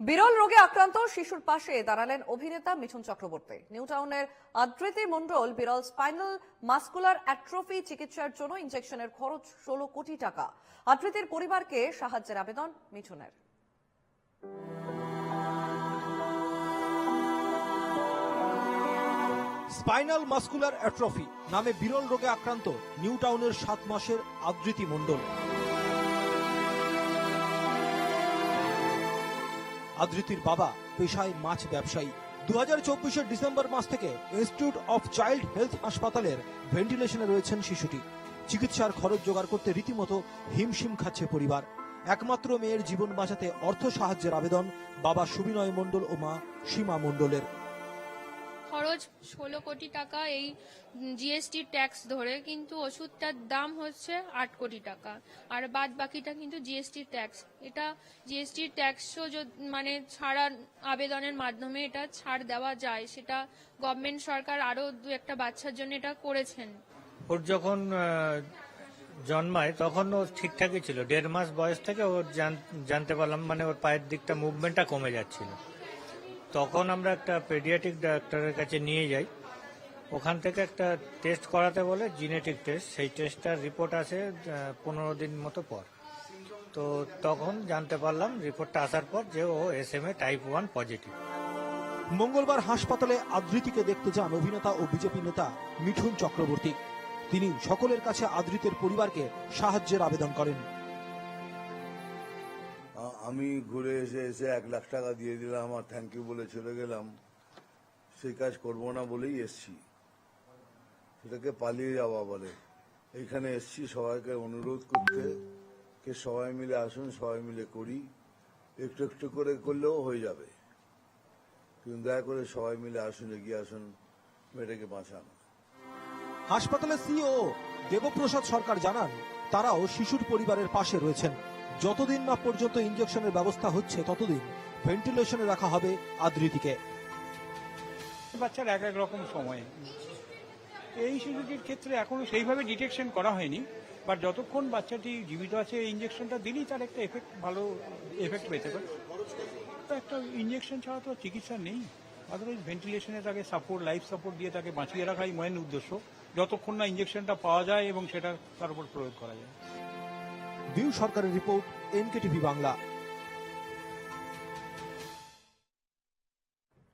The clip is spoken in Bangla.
বিরল রোগে আক্রান্ত শিশুর পাশে দাঁড়ালেন অভিনেতা মিঠুন চক্রবর্তী। নিউ টাউনের আদ্রিতি মণ্ডল বিরল স্পাইনাল মাস্কুলার অ্যাট্রফি চিকিৎসার জন্য ইনজেকশনের খরচ ষোলো কোটি টাকা। আদৃতির পরিবারকে সাহায্যের আবেদন মিঠুনের। স্পাইনাল মাস্কুলার অ্যাট্রফি নামে বিরল রোগে আক্রান্ত নিউ টাউনের সাত মাসের আদৃতি মণ্ডল। আদৃতির বাবা পেশায় মাছ ব্যবসায়ী। দু হাজার চব্বিশের ডিসেম্বর মাস থেকে ইনস্টিটিউট অফ চাইল্ড হেলথ হাসপাতালের ভেন্টিলেশনে রয়েছেন শিশুটি। চিকিৎসার খরচ জোগাড় করতে রীতিমতো হিমশিম খাচ্ছে পরিবার। একমাত্র মেয়ের জীবন বাঁচাতে অর্থ সাহায্যের আবেদন বাবা সুবিনয় মণ্ডল ও মা সীমা মণ্ডলের। খরচ ষোলো কোটি টাকা এই জিএসটি ট্যাক্স ধরে, কিন্তু ওষুধটার দাম হচ্ছে আট কোটি টাকা। আর বাদ বাকিটা কিন্তু জিএসটি ট্যাক্স এটা জিএসটি ট্যাক্সও মানে ছাড়া আবেদনের মাধ্যমে এটা ছাড় দেওয়া যায়, সেটা গভর্নমেন্ট সরকার আরও দু একটা বাচ্চার জন্য এটা করেছেন। ওর যখন জন্মায়, তখন ও ঠিকঠাকই ছিল। দেড় মাস বয়স থেকে ওর জান- জানতে পারলাম মানে ওর পায়ের দিকটা মুভমেন্টটা কমে যাচ্ছিল। তখন আমরা একটা পেডিয়াটিক ডাক্তারের কাছে নিয়ে যাই। ওখান থেকে একটা টেস্ট করাতে বলে জিনেটিক টেস্ট সেই টেস্টটার রিপোর্ট আসে পনেরো দিন মতো পর। তো তখন জানতে পারলাম রিপোর্টটা আসার পর যে ও S M A type one positive মঙ্গলবার হাসপাতালে আদৃতিকে দেখতে যান অভিনেতা ও বিজেপি নেতা মিঠুন চক্রবর্তী। তিনি সকলের কাছে আদৃতের পরিবারকে সাহায্যের আবেদন করেন। আমি ঘুরে এসে এসে এক লাখ টাকা দিয়ে দিলাম আর থ্যাংক ইউ বলে চলে গেলাম। সেই কাজ করব না বলেই এসছি। সেটাকে পালিয়ে যাওয়া বলে। এখানে এসছি সবাইকে অনুরোধ করতে কে সবাই মিলে আসুন, সবাই মিলে করি। একটু একটু করে করলেও হয়ে যাবে। কিন্তু দয়া করে সবাই মিলে আসুন, এগিয়ে আসুন, মেয়েটাকে বাঁচান। হাসপাতালের সিও দেবপ্রসাদ সরকার জানান তারাও শিশুর পরিবারের পাশে রয়েছেন। যতদিন না পর্যন্ত ইঞ্জেকশনের ব্যবস্থা হচ্ছে, ততদিন ভেন্টিলেশনে রাখা হবে আদৃতিকে বাচ্চার এক এক রকম সময়। এই শিশুটির ক্ষেত্রে এখনও সেইভাবে ডিটেকশন করা হয়নি বাট যতক্ষণ বাচ্চাটি জীবিত আছে ইঞ্জেকশনটা দিলেই তার একটা এফেক্ট ভালো এফেক্ট পেতে পারে। একটা ইঞ্জেকশন ছাড়া তো চিকিৎসা নেই। আদারওয়াইজ ভেন্টিলেশনে তাকে সাপোর্ট লাইফ সাপোর্ট দিয়ে তাকে বাঁচিয়ে রাখাই মেন উদ্দেশ্য। যতক্ষণ না ইঞ্জেকশনটা পাওয়া যায় এবং সেটা তার উপর প্রয়োগ করা যায়। বিউ সরকারের রিপোর্ট এনকেটিভি বাংলা।